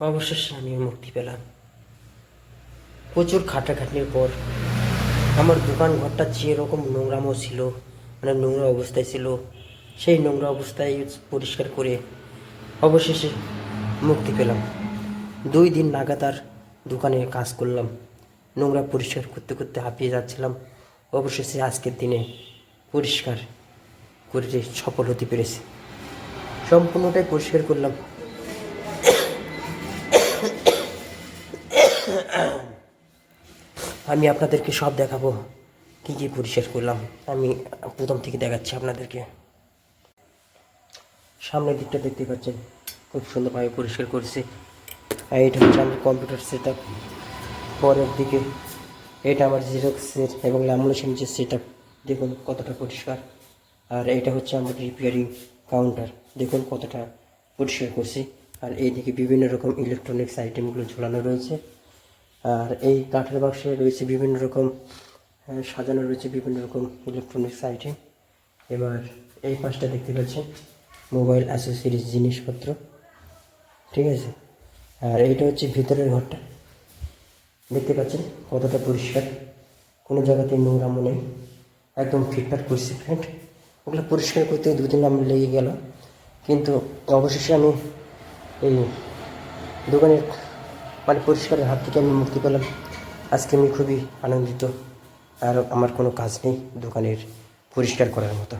অবশেষে আমিও মুক্তি পেলাম। প্রচুর খাটাখাটনির পর আমার দোকান ঘরটা যেরকম নোংরামও ছিল মানে নোংরা অবস্থায় ছিল, সেই নোংরা অবস্থায় পরিষ্কার করে অবশেষে মুক্তি পেলাম। দুই দিন নাগাতার দোকানে কাজ করলাম। নোংরা পরিষ্কার করতে করতে হাঁপিয়ে যাচ্ছিলাম। অবশেষে আজকের দিনে পরিষ্কার করে সফল হতে পেরেছি। সম্পূর্ণটাই পরিষ্কার করলাম। আমি আপনাদেরকে সব দেখাবো। কী কী পরিষ্কার করলাম। আমি প্রথম থেকে দেখাচ্ছি আপনাদেরকে। সামনের দিকটা দেখতে পাচ্ছেন। খুব সুন্দরভাবে পরিষ্কার করেছি। আর এটা হচ্ছে আমার কম্পিউটার সেট আপ পরের দিকে এটা আমার জেরক্সের এবং ল্যামিনেশন যে সেট আপ দেখুন কতটা পরিষ্কার। আর এটা হচ্ছে আমার রিপেয়ারিং কাউন্টার দেখুন কতটা পরিষ্কার করছি। আর এইদিকে বিভিন্ন রকম ইলেকট্রনিক্স আইটেমগুলো ঝোলানো রয়েছে। আর এই কাঠের বাক্সে রয়েছে বিভিন্ন রকম সাজানো রয়েছে বিভিন্ন রকম ইলেকট্রনিক্স আইটেম এবার এই পাশটা দেখতে পাচ্ছেন মোবাইল অ্যাসেসরিজ জিনিসপত্র। ঠিক আছে? আর এইটা হচ্ছে ভিতরের ঘরটা। দেখতে পাচ্ছেন কতটা পরিষ্কার। কোনো জায়গাতে নোংরামো নেই। একদম ফিটফাট করছি ফ্রেন্ড ওগুলো পরিষ্কার করতে দুদিন আমার লেগে গেল। কিন্তু অবশেষে আমি এই দোকানের মানে পরিষ্কারের হাত থেকে আমি মুক্তি পেলাম। আজকে আমি খুবই আনন্দিত। আর আমার কোনো কাজ নেই দোকানের পরিষ্কার করার মতো।